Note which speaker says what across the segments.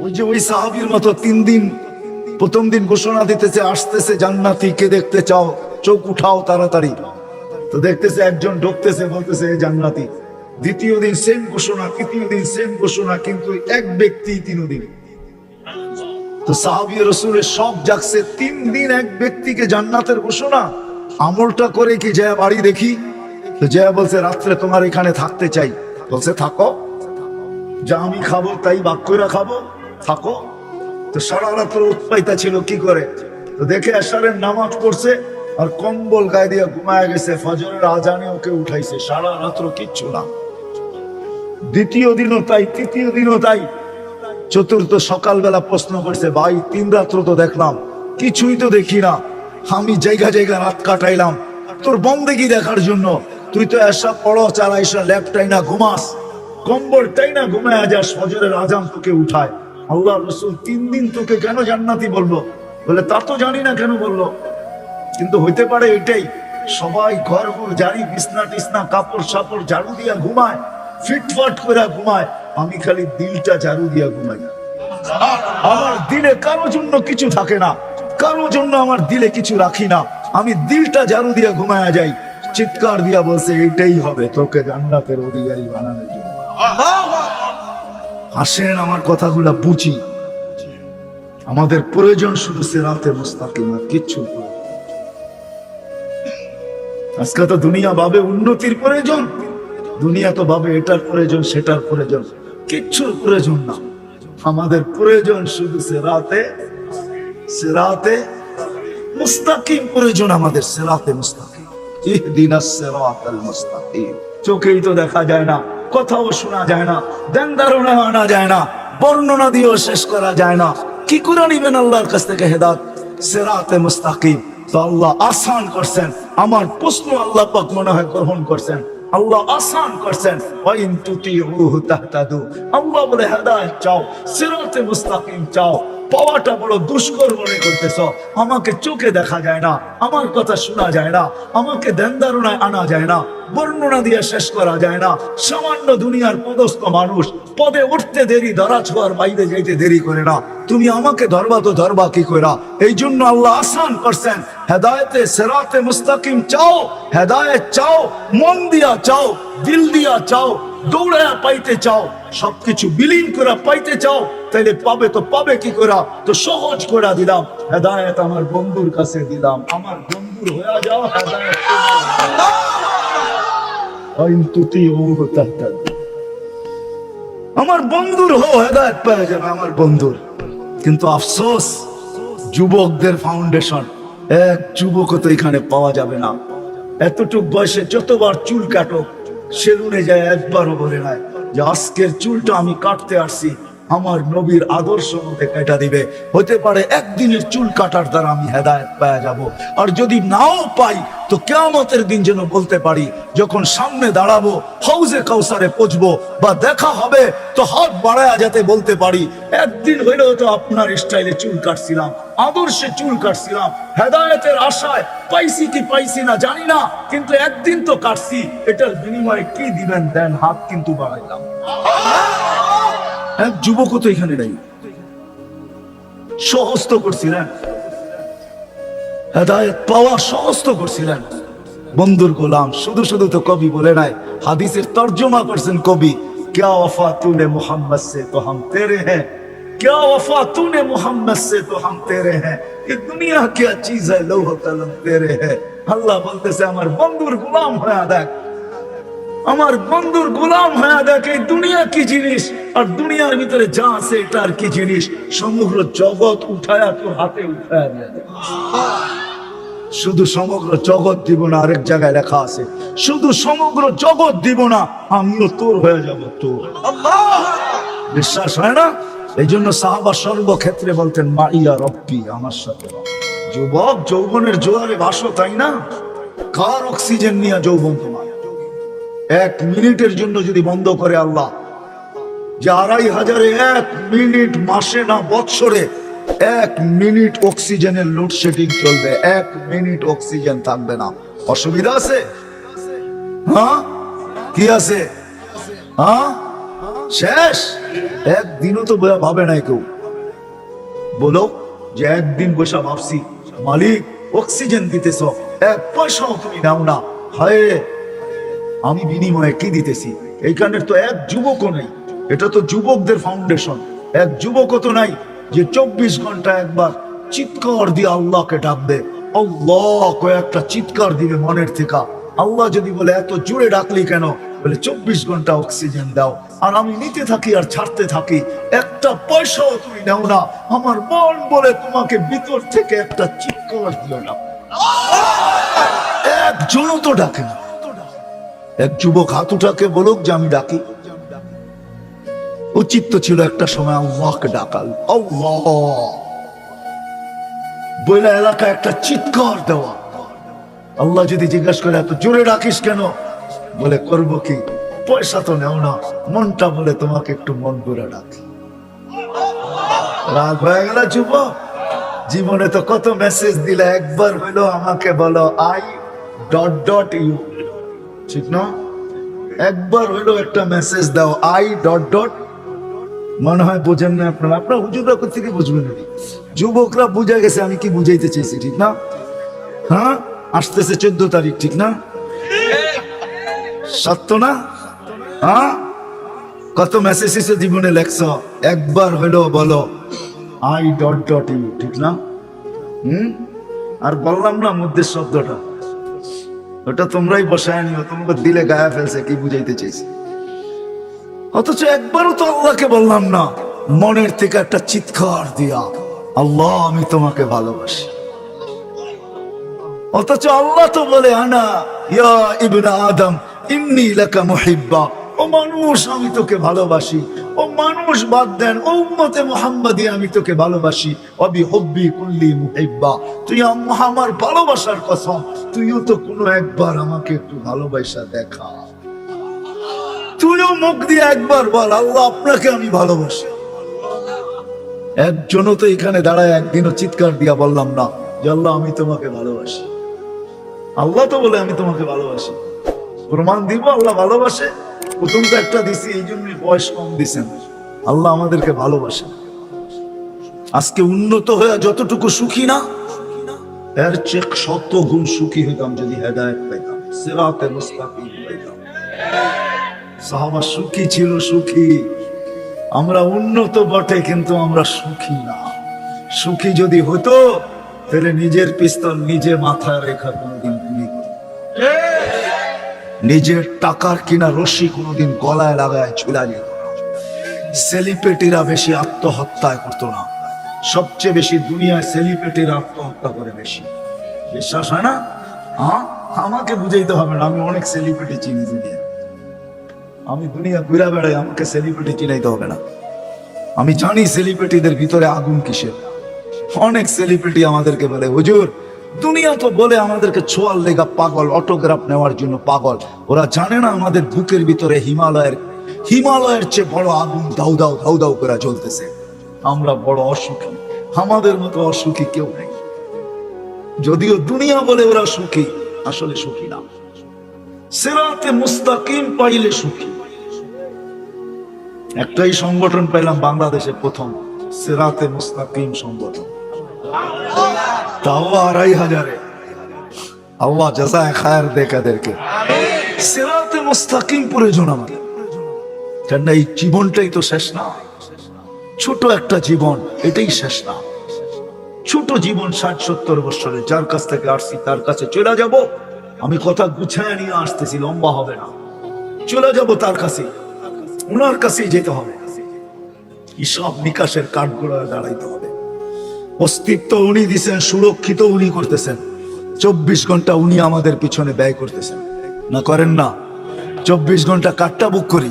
Speaker 1: ওই যে ওই সাহাবির মতো তিন দিন প্রথম দিন ঘোষণা দিতেছে, আসতেছে জান্নাতি, কে দেখতে চাও? চোখ উঠাও তাড়াতাড়ি। তো দেখতেছে একজন ঢুকতেছে, বলতেছে জান্নাতি। দ্বিতীয় দিন সেম ঘোষণা, তৃতীয় দিন সেম ঘোষণা, কিন্তু এক ব্যক্তি তিন দিন। তো সাহাবি রসুলের সব জাগছে, তিন দিন এক ব্যক্তিকে জান্নাতের ঘোষণা। আমলটা করে কি জয়া বাড়ি দেখি? তো জয়া বলছে, রাত্রে তোমার এখানে থাকতে চাই। বলছে, থাকো। যা আমি খাব তাই বাক্যরা খাব। থাকো। তো সারা রাত্র উৎপাইতা ছিল, কি করে? তো দেখে আসারের নামাজ পড়ছে আর কম্বল গায়ে দিয়ে ঘুমায় গেছে, ফজরের আজানে ওকে উঠাইছে। সারা রাত্র কিচ্ছু না। দ্বিতীয় দিনও তাই, তৃতীয় দিনও তাই। চতুর্থ সকালবেলা প্রশ্ন করছে, ভাই, তিন রাত্র তো দেখলাম, কিছুই তো দেখি না। আমি জায়গা জায়গা রাত কাটাইলাম। তোর বন্দেগি দেখার জন্য। তুই তো এসা পড়ো, চালাইসা ল্যাপটাই না ঘুমাস। কম্বলটাই না ঘুমায় যাস ফজরের আজান তোকে উঠায়। আল্লাহ রসুল তিন দিন তোকে কেন জান্নাতি বলল? বলে, তা তো জানি না কেন বলল। কিন্তু হইতে পারে এটাই, সবাই ঘর ঘর জারি, বিছনা টিসনা কাপড় সাপড় ঝাড়ু দিয়া ঘুমায়, ফিটফাট করে ঘুমায়। আমি খালি দিলটা ঝাড়ু দিয়া ঘুমাই। আমার দিলে কারও জন্য কিছু থাকে না, কারও জন্য আমার দিলে কিছু রাখি না। আমি দিলটা ঝাড়ু দিয়া ঘুমায়া যাই। চিৎকার দিয়া বলছে, এটাই হবে, তোকে জান্নাতের অধিকারী জন্য আসেন আমার কথাগুলো বুঝি। আমাদের প্রয়োজন শুধু সেরাতে মুস্তাকিম আর কিচ্ছু আজকে তো দুনিয়া ভাবে উন্নতির প্রয়োজন। দুনিয়া তো ভাবে এটার প্রয়োজন, সেটার প্রয়োজন। কিচ্ছুর প্রয়োজন না। আমাদের প্রয়োজন শুধু সেরাতে সেরাতে মুস্তাকিম প্রয়োজন আমাদের, সেরাতে মুস্তাকিম। ইহদিনাস সিরাতাল মুস্তাকিম। চোখেই তো দেখা যায় না। কথাও শোনা যায় না, দেন ধারণা আনা যায় না, বর্ণনা দিয়েও শেষ করা যায় না। কি করে নিবেন আল্লাহর কাছ থেকে হেদাত সেরাতে মুস্তাকিম। তো আল্লাহ আসান করছেন, আমার প্রশ্ন আল্লাহ পাক মনে হয় গ্রহণ করছেন। আল্লাহ আসান করছেন আল্লাহ বলে, হেদায়েত চাও, সিরাতে মুস্তাকিম চাও। পাওয়াটা বড় দুষ্কর মনে করতেছ। আমাকে চোখে দেখা যায় না, আমার কথা শোনা যায় না, আমাকে ধ্যান ধারণায় আনা যায় না, বর্ণনা দিয়ে শেষ করা যায় না। সামান্য দুনিয়ার পদস্থ মানুষ পদে উঠতে দেরি ধরা ছোঁয়ার বাইরে যেতে দেরি করে না। তুমি আমাকে ধরবা তো ধরবা কি করা এই জন্য আল্লাহ আসান করছেন, হেদায়েতে, সেরাতে মুস্তাকিম চাও, হেদায়েত চাও, মন দিয়া চাও, দিল দিয়া চাও, দৌড়ায়া পাইতে চাও, সবকিছু বিলীন করে পাইতে চাও তাইলে পাবে তো পাবে কি করা তো সহজ করে দিলাম, হেদায়েত আমার বন্ধুর কাছে দিলাম। আমার বন্ধুর হয়ে যাও আমার বন্ধুর হো হেদায়েত যাবে আমার বন্ধুর। কিন্তু আফসোস, যুবকদের ফাউন্ডেশন, এক যুবকও তো এখানে পাওয়া যাবে না। এতটুক বয়সে যতবার চুল কাটো সেলুনে যায় একবারও বলে নাই যে আজকের চুলটা আমি কাটতে আসছি। আমার নবীর আদর্শ মতে কেটা দিবে। হতে পারে একদিনের চুল কাটার দ্বারা আমি হেদায়ত পাওয়া যাব। আর যদি নাও পাই, তো কেয়ামতের দিন যেন বলতে পারি, যখন সামনে দাঁড়াবো, হাউজে কাউসারে পচবো বা দেখা হবে, তো হাত বাড়ায়া যাতে বলতে পারি, একদিন হইলেও তো আপনার স্টাইলে চুল কাটছিলাম, আদর্শে চুল কাটছিলাম, হেদায়েতের আশায় পাইছি কি পাইছি না জানি না, কিন্তু একদিন তো কাটছি, এটার বিনিময়ে কি দিবেন দেন হাত কিন্তু বাড়াইলাম। এক যুবকও তো এখানে নেই সহস্ত করছিলেন হেদায়ত পাওয়া সহস্ত করছিলেন বন্ধুর গোলাম শুধু শুধু তো কবি বলে নাই হাদিসের তর্জমা করছেন কবি क्या वफा तूने मोहम्मद से तो हम तेरे हैं क्या वफा तूने मोहम्मद से तो हम तेरे हैं ये दुनिया क्या चीज है लौह कलम तेरे है আল্লাহ বলতেছে আমার বন্ধুর গোলাম হয়ে দেখ আমার বন্ধুর গোলাম হয়ে দেখ দুনিয়া কি জিনিস? আর দুনিয়ার ভিতরে যা আছে আর কি জিনিস? সমগ্র জগৎ উঠায়া তোর হাতে উঠায়া শুধু সমগ্র জগৎ দিব না, আরেক জায়গায় লেখা আছে। শুধু সমগ্র জগৎ দিব না, আমিও তোর হয়ে যাব তোর। বিশ্বাস হয় না? এই জন্য সাহাবা সর্বক্ষেত্রে বলতেন, মাইয়া রব্বি, আমার সাথে। যুবক যৌবনের জোয়ারে ভাসো, তাই না? কার অক্সিজেন নিয়ে যৌবন তোমার? এক মিনিটের জন্য যদি বন্ধ করে আল্লাহ, যে আড়াই হাজারে এক মিনিট মাসে না বৎসরে এক মিনিট অক্সিজেনের লোডশেডিং চলবে, এক মিনিট অক্সিজেন থাকবে না। অসুবিধা আছে? হ্যাঁ? কি আছে? হ্যাঁ? শেষ? একদিনও তো ভাবে নাই কেউ। বলো, যে একদিন বসে ভাবছি, মালিক, অক্সিজেন দিতেছ, এক পয়সাও তুমি নাও না। হায় আমি বিনিময়ে কি দিতেছি? এইখানের তো এক যুবকও নেই। এটা তো যুবকদের ফাউন্ডেশন এক যুবকও তো নাই যে চব্বিশ ঘণ্টা একবার চিৎকার দিয়ে আল্লাহকে ডাকবে আল্লাহ চিৎকার দিবে মনের থেকে। আল্লাহ যদি বলে, এত জোরে ডাকলি কেন? বলে, চব্বিশ ঘণ্টা অক্সিজেন দাও। আর আমি নিতে থাকি আর ছাড়তে থাকি। একটা পয়সাও তুমি নাও না। আমার মন বলে তোমাকে ভিতর থেকে একটা চিৎকার দিও না। একজনও তো ডাকে না। এক যুবক হাত উঠাকে বলুক যে আমি ডাকি। উচিত ছিল একটা সময় আল্লাহকে ডাকাল। বইলা এলাকা একটা চিৎকার দেওয়া। আল্লাহ যদি জিজ্ঞাসা করে, এত জোরে ডাকিস কেন? বলে, করব কি? পয়সা তো নেও না। মনটা বলে, তোমাকে একটু মন করে ডাকি। রাগ হয়ে গেল যুবক। জীবনে তো কত মেসেজ দিলে, একবার হইল আমাকে বলো, আই ডট ডট ইউ। ঠিক না? একবার হইল একটা মেসেজ দাও আই ডট ডট মনে হয় বোঝেন না আপনারা। আপনার হুজুররা থেকে বুঝবেন? যুবকরা বুঝে গেছে আমি কি বুঝাইতে চাইছি, ঠিক না? হ্যাঁ? আসতেছে চোদ্দ তারিখ, ঠিক না? সত্য না? হ্যাঁ? কত মেসেজ এসে জীবনে লেখছ? একবার হইল বলো আই ডট ডট ইউ ঠিক না? হুম? আর বললাম না মধ্যে শব্দটা। ওটা তোমরাই বসায় নিও, তোমাকে দিলে গায়ে ফেলছে, কি বুঝাইতে চাইছি? অথচ একবারও তো আল্লাহকে বললাম না, মনের থেকে একটা চিৎকার দিয়া, আল্লাহ আমি তোমাকে ভালোবাসি। অথচ আল্লাহ তো বলে, আনা, ইয়া ইবনা আদম মুহিব্বা। ও মানুষ, আমি তোকে ভালোবাসি। ও মানুষ বাদ দেন উম্মতে মুহাম্মাদি, আমি তোকে ভালোবাসি। অবি হব্বি কুল্লি মুহিব্বা। তুই আমার ভালোবাসার কসম। তুইও তো কোনো একবার আমাকে একটু ভালোবাসা দেখা। তুইও মুখ দিয়ে একবার বল, আল্লাহ আপনাকে আমি ভালোবাসি। একজনও তো এখানে দাঁড়ায় একদিনও চিৎকার দিয়া বললাম, না, যে আল্লাহ আমি তোমাকে ভালোবাসি। আল্লাহ তো বলে, আমি তোমাকে ভালোবাসি। প্রমাণ দিব, আল্লাহ ভালোবাসে। প্রথম তো একটা দিছি, এই জন্যই বয়স কম দিছেন আল্লাহ আমাদেরকে ভালোবাসে। আজকে উন্নত হয়ে যতটুকু সুখী না এর চেক শত গুণ সুখী হইতাম যদি হেদায়ত পাইতাম। সিরাতে মুস্তাকিম পাইতাম সাহাবা সুখী ছিল, সুখী। আমরা উন্নত বটে, কিন্তু আমরা সুখী না। সুখী যদি হতো তাহলে নিজের পিস্তল নিজে মাথায় রেখা কোনোদিন নিজের টাকার কিনা রশি কোনোদিন গলায় লাগায় ঝুলা যেত না। সেলিব্রিটিরা বেশি আত্মহত্যায় করতো না। সবচেয়ে বেশি দুনিয়ায় সেলিব্রিটিরা আত্মহত্যা করে বেশি। বিশ্বাস হয় না? হ্যাঁ? আমাকে বুঝাইতে হবে না, আমি অনেক সেলিব্রিটি চিনি দুনিয়া আমি দুনিয়া ঘুরে বেড়াই, আমাকে সেলিব্রিটি চিনাইতে হবে না। আমি জানি সেলিব্রিটিদের ভিতরে আগুন কিসের। অনেক সেলিব্রিটি আমাদেরকে বলে, হুজুর, দুনিয়া তো বলে আমাদেরকে ছোয়ার লেগা পাগল অটোগ্রাফ নেওয়ার জন্য পাগল। ওরা জানে না আমাদের বুকের ভিতরে হিমালয়ের হিমালয়ের চেয়ে বড় আগুন দাউ দাউ দাউ দাউ করে জ্বলতেছে। আমরা বড় অসুখী। আমাদের মতো অসুখী কেউ নেই। যদিও দুনিয়া বলে ওরা সুখী, আসলে সুখী না। সেরাতে মুস্তাকিম পাইলে সুখী। একটাই সংগঠন পেলাম বাংলাদেশে প্রথম, সেরাতে মুস্তাকিম সংগঠন। তাও আড়াই হাজারে। আল্লাহ জাজায় খায়ের দেখাদেরকে সেরাতে মুস্তাকিম প্রয়োজন আমাদের কেন এই জীবনটাই তো শেষ না। ছোট একটা জীবন, এটাই শেষ না। ছোট জীবন ষাট, সত্তর বছরে যার কাছ থেকে আসছি তার কাছে চলে যাব। আমি কথা গুছায় নিয়ে আসতেছি, লম্বা হবে না। চলে যাব তার কাছে, ওনার কাছেই যেতে হবে। হিসাব নিকাশের কাঠগুলো দাঁড়াইতে হবে। অস্তিত্ব উনি দিছেন, সুরক্ষিত উনি করতেছেন। চব্বিশ ঘণ্টা উনি আমাদের পিছনে ব্যয় করতেছেন। না করেন না। চব্বিশ ঘণ্টা কাঠটা বুক করি।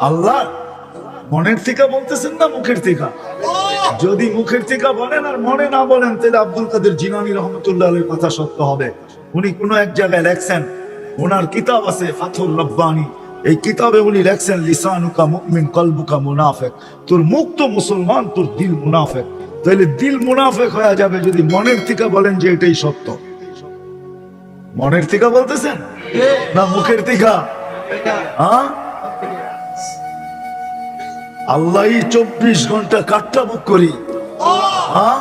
Speaker 1: আল্লাহ? মনের থেকে বলতেছেন না মুখের থেকে? যদি মুখের থেকে বলেন আর মনে না বলেন তাহলে আব্দুল কাদের জিনানি রহমতুল্লাহ কথা সত্য হবে। উনি কোনো এক জায়গায় লেখছেন ওনার কিতাব আছে ফাথুর রব্বানি। এই কিতাবে উনি লেখছেন লিসানুকা মুমিন কলবুকা মুনাফেক। তোর মুখ তো মুসলমান তোর দিল মুনাফেক। তাহলে দিল মুনাফেক হয়ে যাবে যদি মনের থেকে বলেন যে এটাই সত্য। মনের থেকে বলতেছেন? না মুখের থেকে? হ্যাঁ? আল্লাহ চব্বিশ ঘণ্টা কাটটা বুক করি। হ্যাঁ?